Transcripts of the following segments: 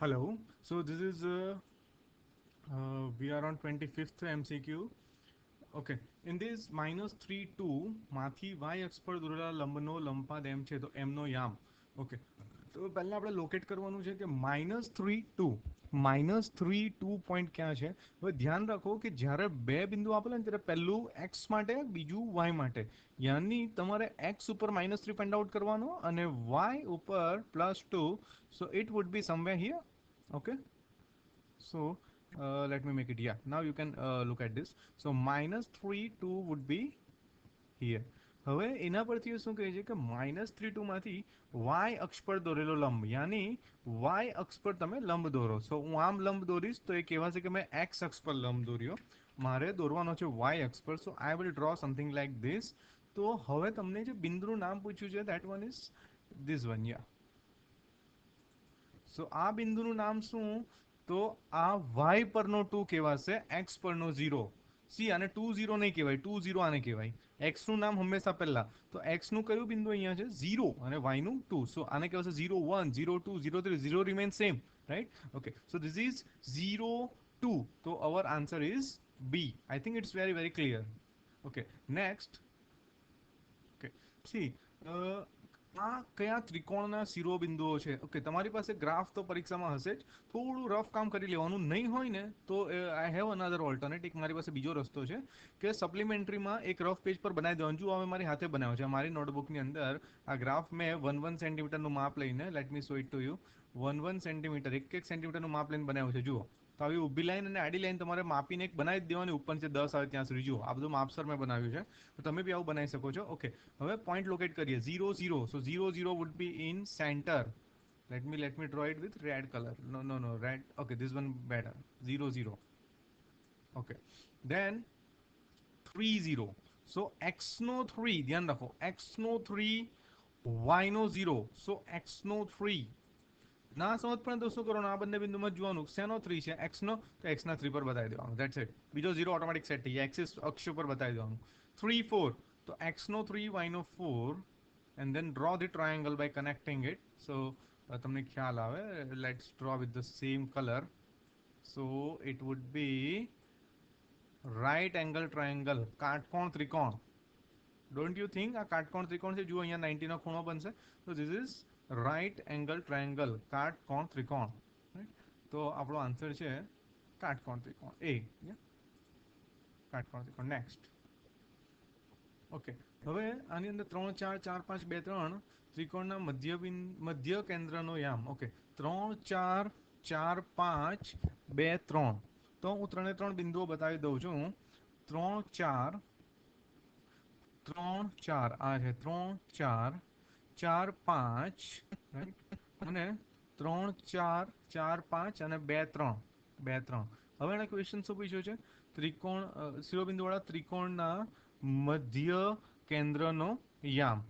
Hello. So this is uh, uh, we are on 25th MCQ. Okay. In this minus 3 2 માંથી y અક્ષ પર દોરેલા લંબનો લંપાદ m છે તો m નો યામ ઓકે તો પહેલા આપણે લોકેટ કરવાનું છે કે minus three two minus three two point ક્યાં છે? હવે ધ્યાન રાખો કે જ્યારે બે બિંદુ આપેલા ને ત્યારે પહેલું એક્સ માટે બીજું વાય માટે. યાની તમારે એક્સ ઉપર માઇનસ થ્રી ફાઇન્ડ આઉટ કરવાનો અને વાય ઉપર plus two. So it would be somewhere here uh, let me make it yeah now you can uh, look at this. So minus 3 2 would be here. હવે એના પરથી શું કહે છે કે માઇનસ થ્રી ટુમાંથી વાય અક્ષ પર દોરેલો લંબ, યાની વાય અક્ષ પર તમે લંબ દોરો. સો હું આમ લંબ દોરીશ તો એ કહેવાશે કે મેં એક્સ અક્ષ પર લંબ દોર્યો. મારે દોરવાનો છે વાય અક્ષ પર. So I will draw something like this તો હવે તમને જે બિંદુનું નામ પૂછ્યું છે that one is this one yeah so આ બિંદુનું નામ શું? તો આ વાય પરનો ટુ કહેવાશે એક્સ પરનો ઝીરો સી આને ટુ ઝીરો નહીં કહેવાય ટુ ઝીરો આને કહેવાય. એક્સનું નામ હંમેશા પહેલા. તો એક્સનું કયું બિંદુ અહીંયા છે? ઝીરો અને વાયનું ટુ સો આને કહેવાશે zero one zero two zero three zero remain same right okay so this is zero two તો our answer is B I think it's very very clear okay next okay C આ કયા ત્રિકોણના શિરોબિંદુઓ છે? Okay તમારી પાસે graph તો પરીક્ષામાં હશે જ. થોડું રફ કામ કરી લેવાનું. નહીં હોય ને, તો આઈ હેવ અનધર ઓલ્ટરનેટ એક મારી પાસે બીજો રસ્તો છે કે સપ્લિમેન્ટરીમાં એક રફ પેજ પર બનાવી દેવાનું. જો હવે મારી હાથે બનાવ્યો છે, મારી નોટબુકની અંદર આ ગ્રાફ મેં વન વન સેન્ટીમીટરનું માપ લઈને let me show it to you one one centimetre એક એક સેન્ટીમીટરનું માપ લઈને બનાવ્યું છે. જુઓ. તો આવી ઊભી લાઈન અને આડી લાઈન તમારે માપીને એક બનાવી જ દેવાની ઉપર છે દસ આવે ત્યાં સુધી જુઓ આ બધું માપસર મેં બનાવ્યું છે તો તમે બી આવું બનાવી શકો છો ઓકે હવે પોઈન્ટ લોકેટ કરીએ zero zero so zero zero would be in centre me let me draw it with red color no no no red okay this one better zero zero okay then three zero so x no three ધ્યાન રાખો y no zero so x no three ના સમજ પણ તો શું કરવાનું આ બંને બિંદુમાં જોવાનું શેનો થ્રી છે એક્સ નો તો એક્સ ના થ્રી પર બતાવી દેવાનું દેટ્સ ઇટ બીજો ઝીરો ઓટોમેટિક સેટ થઈ જાય એક્સિસ અક્ષ ઉપર બતાવી દેવાનું થ્રી ફોર તો એક્સ નો three Y no four and then draw the triangle by connecting it so તમને ખ્યાલ આવે let's draw with the same colour so it would be right angle triangle કાટકોણ ત્રિકોણ ડોન્ટ યુ થિંક આ કાટકોણ ત્રિકોણ છે જુઓ અહીંયા નાઇન્ટીનો ખૂણો બનશે તો this is right angle triangle કાટકોણ ત્રિકોણ. તો આપણો આન્સર છે કાટકોણ ત્રિકોણ. એ કાટકોણ ત્રિકોણ. નેક્સ્ટ ઓકે હવે આની અંદર ત્રણ, ચાર ચાર, પાંચ, બે, ત્રણ ત્રિકોણના મધ્ય મધ્ય કેન્દ્રનો યામ. ઓકે ત્રણ, ચાર ચાર, પાંચ, બે, ત્રણ. તો હું ત્રણે ત્રણ બિંદુઓ બતાવી દઉં છું. ત્રણ, ચાર ત્રણ, ચાર. આ છે ત્રણ, ચાર ચાર, પાંચ અને ત્રણ, ચાર ચાર, પાંચ અને બે, ત્રણ. બે, ત્રણ. હવે એના ક્વેશ્ચન શું પૂછ્યો છે? ત્રિકોણ શિરોબિંદુવાળા ત્રિકોણના મધ્ય કેન્દ્રનો યામ.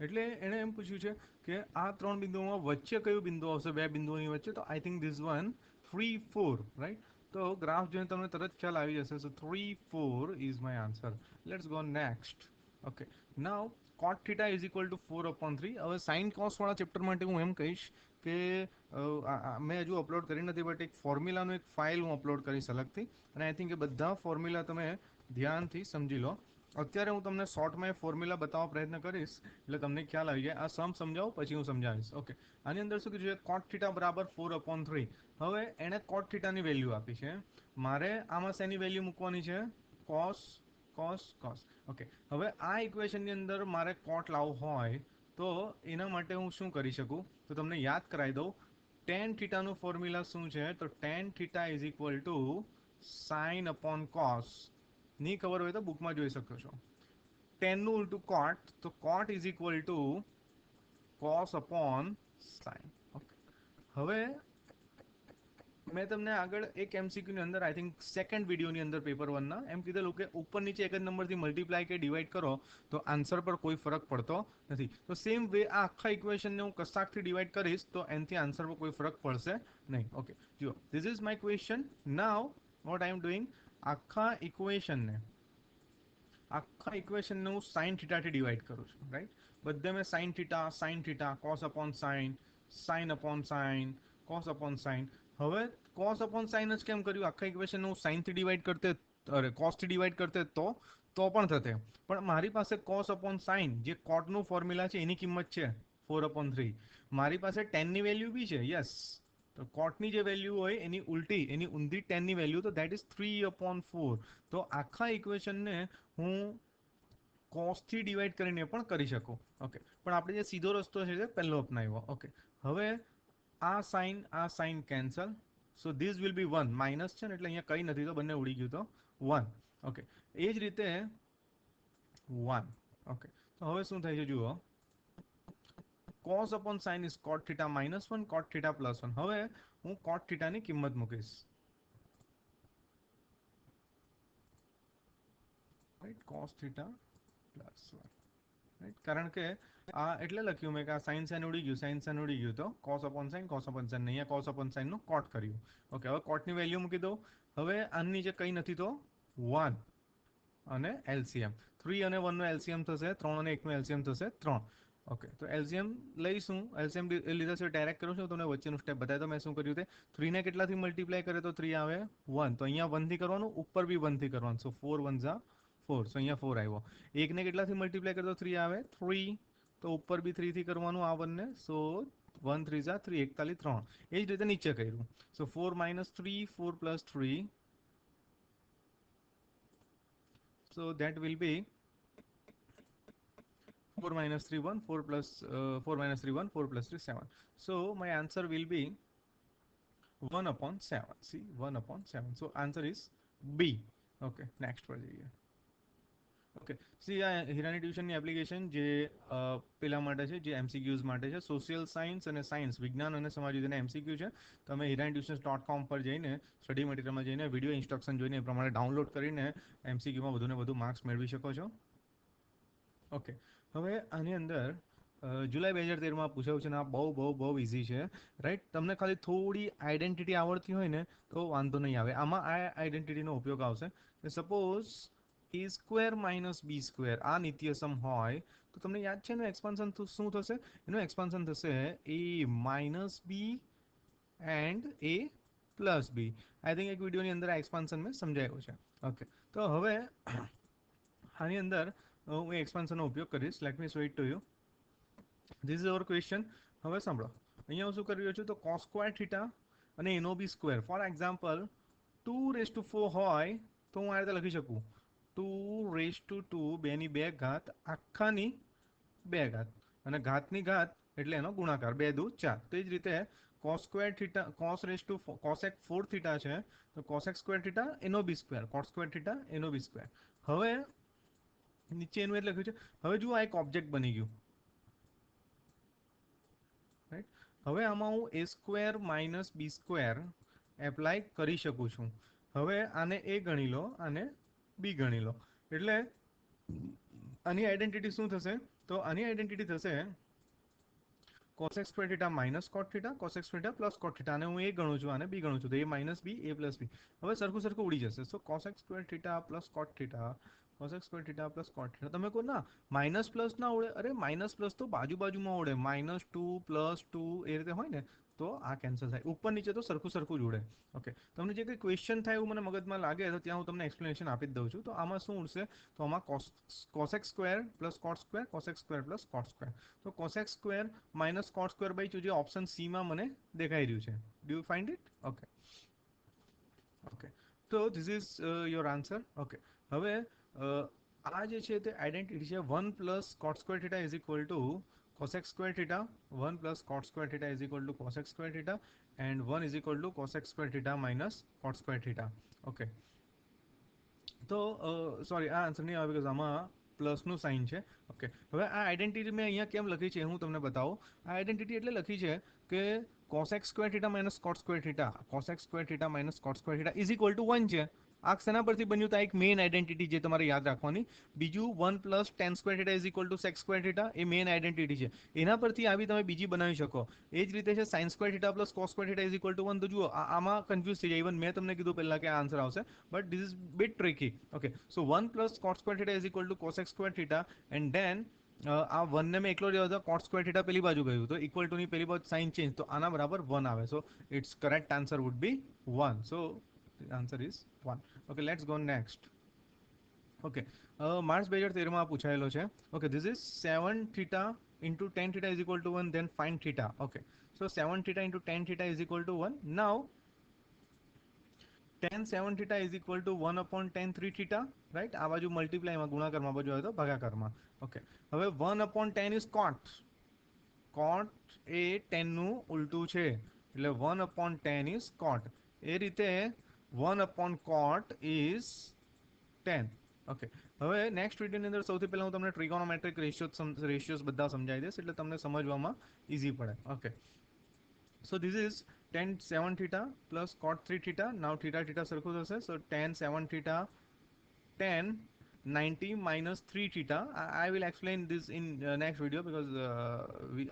એટલે એણે એમ પૂછ્યું છે કે આ ત્રણ બિંદુઓમાં વચ્ચે કયું બિંદુ આવશે? બે બિંદુઓની વચ્ચે. તો I think this one three four right તો ગ્રાફ જોઈને તમને તરત ખ્યાલ આવી જશે. So three four is my answer let's go next okay now cot theta is equal to four upon three હવે સાઇન કોસવાળા ચેપ્ટર માટે હું એમ કહીશ કે મેં હજુ અપલોડ કરી નથી બટ એક ફોર્મ્યુલાનું એક ફાઇલ હું અપલોડ કરીશ અલગથી. અને આઈ થિંક એ બધા ફોર્મ્યુલા તમે ધ્યાનથી સમજી લો. અત્યારે હું તમને શોર્ટમાં એ ફોર્મ્યુલા બતાવવા પ્રયત્ન કરીશ, એટલે તમને ખ્યાલ આવી જાય. આ સમ સમજાવું, પછી હું સમજાવીશ. ઓકે આની અંદર શું કીધું છે? કોટ થીટા બરાબર ફોર અપોન થ્રી હવે એણે કોટ થીટાની વેલ્યુ આપી છે. મારે આમાં શેની વેલ્યુ મૂકવાની છે? કોસ કોસ કોસ ઓકે હવે આ ઇક્વેશનની અંદર મારે કોટ લાવવું હોય, તો એના માટે હું શું કરી શકું? તો તમને યાદ કરાવી દઉં. ટેન થીટાનું ફોર્મ્યુલા શું છે? તો tan theta is equal to sine upon કોસની ખબર હોય તો બુકમાં જોઈ શકો છો. ટેનનું ઉલટું કોટ તો cot is equal to cos upon sine okay હવે મેં તમને આગળ એક એમસીક્યુની અંદર આઈ થિંક સેકન્ડ વિડીયોની અંદર પેપર વનના એમ કીધેલું કે ઉપર નીચે એક જ નંબરથી મલ્ટીપ્લાય કે ડિવાઈડ કરો તો આન્સર પર કોઈ ફરક પડતો નથી તો સેમ વે આ આખા ઇક્વેશનને હું કશાકથી ડિવાઈડ કરીશ તો એનાથી આન્સર પર કોઈ ફરક પડશે નહીં ઓકે જુઓ this is my question now what I am doing આખા ઇક્વેશનને આખા ઇક્વેશનને હું સાઇન થીટાથી ડિવાઈડ કરું છું રાઈટ બધે મેં sine theta sine theta cos upon sine sine upon sine cos upon sine હવે કોસ અપોન સાઇન જ કેમ કર્યું? આખા ઇક્વેશન હું સાઇનથી ડિવાઈડ કરતે, અરે કોસથી ડિવાઈડ કરતે તો તો પણ થતે. પણ મારી પાસે કોસ અપોન સાઇન જે કોટનું ફોર્મ્યુલા છે, એની કિંમત છે ફોર અપોન થ્રી મારી પાસે ટેનની વેલ્યુ બી છે યસ તો કોટની જે વેલ્યુ હોય, એની ઉલટી, એની ઊંધી ટેનની વેલ્યુ તો that is three upon four તો આખા ઇક્વેશનને હું કોસથી ડિવાઈડ કરીને પણ કરી શકું. ઓકે પણ આપણે જે સીધો રસ્તો છે તે પહેલો અપનાવ્યો. ઓકે હવે આ સાઇન આ sine cancel so this will be one minus છે ને, એટલે અહીંયા કંઈ નથી તો બંને ઉડી ગયું તો વન ઓકે એ જ રીતે વન ઓકે તો હવે શું થાય છે, જુઓ. cos upon sin is cot theta minus 1 cot theta plus 1 હવે હું cot theta ની કિંમત મૂકીશ. Right cos theta plus 1 right કારણ કે આ એટલે લખ્યું મેં કે આ સાઇન સાઇન ઉડી ગયું સાઇન સાઇન ઉડી ગયું તો cos upon sine cos upon sine અહીંયા કોસ અપોન sin નું cot કર્યું. ઓકે હવે cot ની વેલ્યુ મૂકી દઉં. હવે આની નીચે કંઈ નથી તો વન અને એલસીએમ થ્રી અને 1 એલસીએમ થશે, ત્રણ અને 1 નો LCM થશે, ત્રણ. ઓકે તો એલસીએમ લઈશું. એલસીએમ લીધા છે ડાયરેક્ટ કરું છું, તમને વચ્ચેનું સ્ટેપ બતાવ્યો તો મેં શું કર્યું તે? થ્રીને કેટલાથી મલ્ટીપ્લાય કરે તો થ્રી આવે વન તો અહીંયા વનથી કરવાનું, ઉપર બી વનથી કરવાનું. સો ફોર વન ઝા ફોર સો અહીંયા ફોર આવ્યો. એકને કેટલાથી મલ્ટીપ્લાય કરે તો થ્રી આવે? થ્રી તો ઉપર બી થ્રીથી કરવાનું આ વનને સો વન થ્રી ઝા થ્રી એકતાલી ત્રણ એ જ રીતે નીચે કર્યું so four minus three four plus three that will be 4 minus 3 1 4 plus uh, 4 minus 3 1 4 plus 3 7 so my answer will be 1 upon 7 see 1 upon 7 so answer is b okay next પર જઈએ ઓકે સી આ હિરાની ટ્યુશનની application જે પેલા માટે છે, જે MCQs માટે છે સોશિયલ સાયન્સ અને સાયન્સ વિજ્ઞાન અને સમાજ વિદ્યાના એમસીક્યુ છે. તમે હિરાની ટ્યુશન્સ ડોટ કોમ પર જઈને સ્ટડી મટીરિયલમાં જઈને વીડિયો ઇન્સ્ટ્રક્શન જોઈને એ પ્રમાણે ડાઉનલોડ કરીને એમસીક્યુમાં વધુને વધુ માર્ક્સ મેળવી શકો છો. ઓકે હવે આની અંદર જુલાઈ બે હજાર તેરમાં પૂછાયું છે ને આ બહુ બહુ બહુ ઇઝી છે. રાઈટ તમને ખાલી થોડી આઈડેન્ટિટી આવડતી હોય ને, તો વાંધો નહીં આવે. આમાં આ આઈડેન્ટિટીનો ઉપયોગ આવશે. Suppose A square minus B square આ નિત્યસમ હોય, તો તમને યાદ છે એનું એક્સપાન્શન શું થશે? એનું એક્સપાન્શન થશે A minus B and A plus B I think એક વિડીયોની અંદર આ એક્સપાન્શન મેં સમજાવ્યું છે. ઓકે તો હવે, આની અંદર હું એક્સપાન્શનનો ઉપયોગ કરીશ. Let me show to you this is our question હવે સાંભળો. અહીંયા હું શું કરી રહ્યો છું? તો કોસ સ્ક્વેર થીટા અને એનો B square for example two raise to four હોય, તો હું આ રીતે લખી શકું. ટુ રેસ ટુ ટુ બેની બે ઘાત, આખાની બે ઘાત. અને ઘાતની ઘાત એટલે એનો ગુણાકાર, બે દુ ચાર. તો એ જ રીતે cos square theta cos raise to cosec four theta છે, તો કોસેક સ્ક્વેર થીટા એનો B square cos square theta એનો બી સ્ક્વેર હવે નીચે એનું એટલે લખ્યું છે, હવે જુઓ આ એક ઓબ્જેક્ટ બની ગયું. રાઈટ હવે આમાં હું A square minus B square apply કરી શકું છું. હવે આને એ ગણી લો, આને બી ગણી લો. એટલે આની આઈડેન્ટિટી શું થશે? તો આની આઈડેન્ટિટી થશે cosec square theta minus cot theta cosec square theta plus cot theta અને હું એ ગણું છું અને બી ગણું છું. તો એ માઇનસ બી, એ પ્લસ બી. હવે સરખું સરખું ઉડી જશે. So cosec square theta plus cot theta cosec square theta plus cot theta તમે કહો ના માઇનસ પ્લસ ના ઉડે. અરે માઇનસ પ્લસ તો બાજુ બાજુમાં ઉડે. માઇનસ ટુ પ્લસ ટુ એ રીતે હોય ને તો આ કેન્સલ થાય. ઉપર નીચે તો સરખું સરખું જોડે. ઓકે તમને જે કંઈ ક્વેશ્ચન થાય એવું મને મગજમાં લાગે તો ત્યાં હું તમને એક્સપ્લેનેશન આપી જ દઉં છું. તો આમાં શું ઉડશે? તો આમાં cos cosec square plus cot square cosec square plus cot square તો cosec square minus cot square by two જે ઓપ્શન સીમાં મને દેખાઈ રહ્યું છે. Do you find it okay okay તો this is your answer okay હવે આ જે છે તે આઈડેન્ટિટી છે one plus cot square theta is equal to cosec square theta 1 plus cot square theta is equal to cosec square theta, and 1 is equal to cosec square theta minus cot square theta. Okay. તો sorry આ answer નહીં આવે because આમાં પ્લસનું sign છે. Okay હવે આ identity મેં અહીંયા કેમ લખી છે હું તમને બતાવું. આ આઈડેન્ટિટી એટલે લખી છે કે cosec square theta minus cot square theta cosec square theta minus cot square theta is equal to one છે. આ શેના પરથી બન્યું? તો એક મેઇન આઈડેન્ટિટી જે તમારે યાદ રાખવાની. બીજું one plus tan square theta is equal to sec square theta A main identity છે. એના પરથી આવી તમે બીજી બનાવી શકો. એ જ રીતે છે sine square theta plus cos square theta is equal to one તો જુઓ આમાં કન્ફ્યુઝ થઈ જાય. ઇવન મેં તમને કીધું પહેલા કે આ આન્સર આવશે. But this is bit tricky okay so one plus cot square theta is equal to cosec square theta and then આ વન ને મેં એકલો રહ્યો હતો. કોટ સ્ક્વેર થીટા પેલી બાજુ ગયું. તો ઇક્વલ ટુ ની પેલી બાજુ સાઇન ચેન્જ તો આના બરાબર વન આવે. So it's correct answer would be one so answer is one okay let's go next okay March બે હજાર તેરમાં પૂછાયેલો છે okay this is seven theta into tan theta is equal to one then fine theta okay so seven theta into tan theta is equal to one now tan seven theta is equal to one upon tan three theta right આ બાજુ મલ્ટીપ્લાયમાં ગુણાકારમાં બાજુ આવે તો ભાગાકારમાં okay હવે one upon tan is cot cot એ ટેનનું ઉલટું છે એટલે one upon tan is cot એ રીતે one upon cot is tan okay હવે નેક્સ્ટ વિડીયોની અંદર સૌથી પહેલાં હું તમને ટ્રિગોનોમેટ્રિક રેશિયો રેશિયોઝ બધા સમજાવી દઈશ એટલે તમને સમજવામાં ઇઝી પડે. Okay so this is tan seven theta plus cot three theta now theta theta સરખું થશે. So tan seven theta tan 90 minus 3 theta. I, I will explain in next uh, next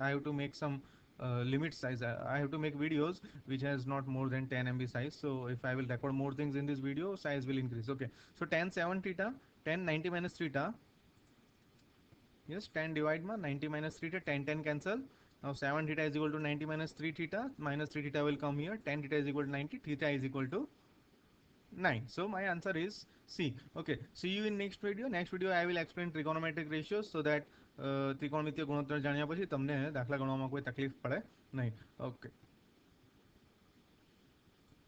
I have to make I uh, limit size. I, have to make videos which has not more than 10 MB size. So if I will record more things in this video size will increase. Okay. So 10 7 theta 10 90 minus theta. Yes 10 divide ma 90 minus 3 theta 10 10 cancel. Now 7 theta is equal to 90 minus 3 theta. Minus 3 theta will come here. 10 theta is equal to 90 theta is equal to 9 so my answer is c. Okay. See you in next video. Next video i will explain trigonometric ratios so that ત્રિકોણમિતિય ગુણોત્તર જાણ્યા પછી તમને દાખલા ગણવામાં કોઈ તકલીફ પડે નહીં. ઓકે.